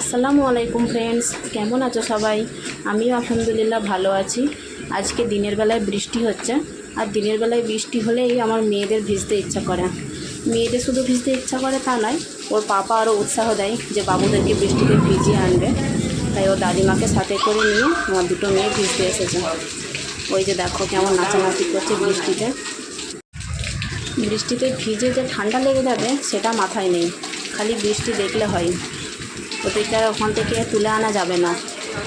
আসসালামু আলাইকুম ফ্রেন্ডস কেমন আছো সবাই? আমিও আলহামদুলিল্লাহ ভালো আছি। আজকে দিনের বেলায় বৃষ্টি হচ্ছে, আর দিনের বেলায় বৃষ্টি হলেই আমার মেয়েদের ভিজতে ইচ্ছা করে। মেয়েদের শুধু ভিজতে ইচ্ছা করে তা নয়, ওর পাপা আরও উৎসাহ দেয় যে বাবুদেরকে বৃষ্টিতে ভিজিয়ে আনবে। তাই ও দাদিমাকে সাথে করে নিয়ে আমার দুটো মেয়ে ভিজতে এসেছে। ওই যে দেখো কেমন নাচানাচি করছে বৃষ্টিতে। বৃষ্টিতে ভিজে যে ঠান্ডা লেগে যাবে, সেটা মাথায় নেই। খালি বৃষ্টি দেখলে হয়। আর ওখান থেকে তুলে আনা যাবে না।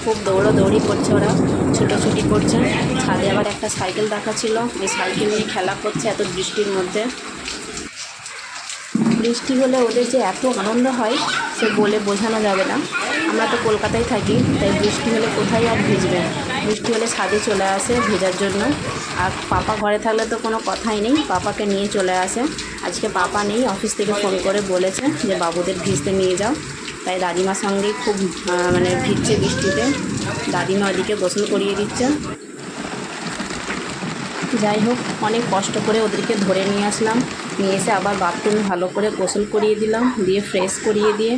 খুব দৌড়োদৌড়ি করছে ওরা, ছুটোছুটি করছে। ছাদে আবার একটা সাইকেল রাখা ছিল, ওই সাইকেল নিয়ে খেলা করছে এত বৃষ্টির মধ্যে। বৃষ্টি হলে ওদের যে এত আনন্দ হয়, সে বলে বোঝানো যাবে না। আমরা তো কলকাতায় থাকি, তাই বৃষ্টি হলে কোথায় আর ভিজবে? বৃষ্টি হলে ছাদে চলে আসে ভেজার জন্য। আর পাপা ঘরে থাকলে তো কোনো কথাই নেই, পাপাকে নিয়ে চলে আসে। আজকে পাপা নেই, অফিস থেকে ফোন করে বলেছে যে, বাবুদের ভিজতে নিয়ে যাও। তাই দাদিমার সঙ্গেই খুব মানে ভিজছে বৃষ্টিতে। দাদিমা ওদিকে গোসল করিয়ে দিচ্ছে। যাই হোক, অনেক কষ্ট করে ওদেরকে ধরে নিয়ে আসলাম। নিয়ে এসে আবার বাথরুমে ভালো করে গোসল করিয়ে দিলাম। দিয়ে ফ্রেশ করিয়ে দিয়ে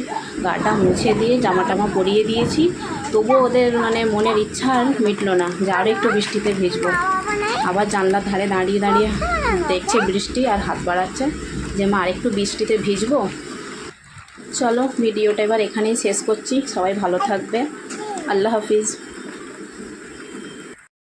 গাটা মুছে দিয়ে জামা টামা পরিয়ে দিয়েছি। তবুও ওদের মানে মনের ইচ্ছা আর মিটলো না যে আরও একটু বৃষ্টিতে ভিজবো। আবার জানলার ধারে দাঁড়িয়ে দাঁড়িয়ে দেখছে বৃষ্টি আর হাত বাড়াচ্ছে যে, মা, আরেকটু বৃষ্টিতে ভিজবো? চলো ভিডিওটা এবার এখানেই শেষ করছি। সবাই ভালো থাকবে। আল্লাহ হাফিজ।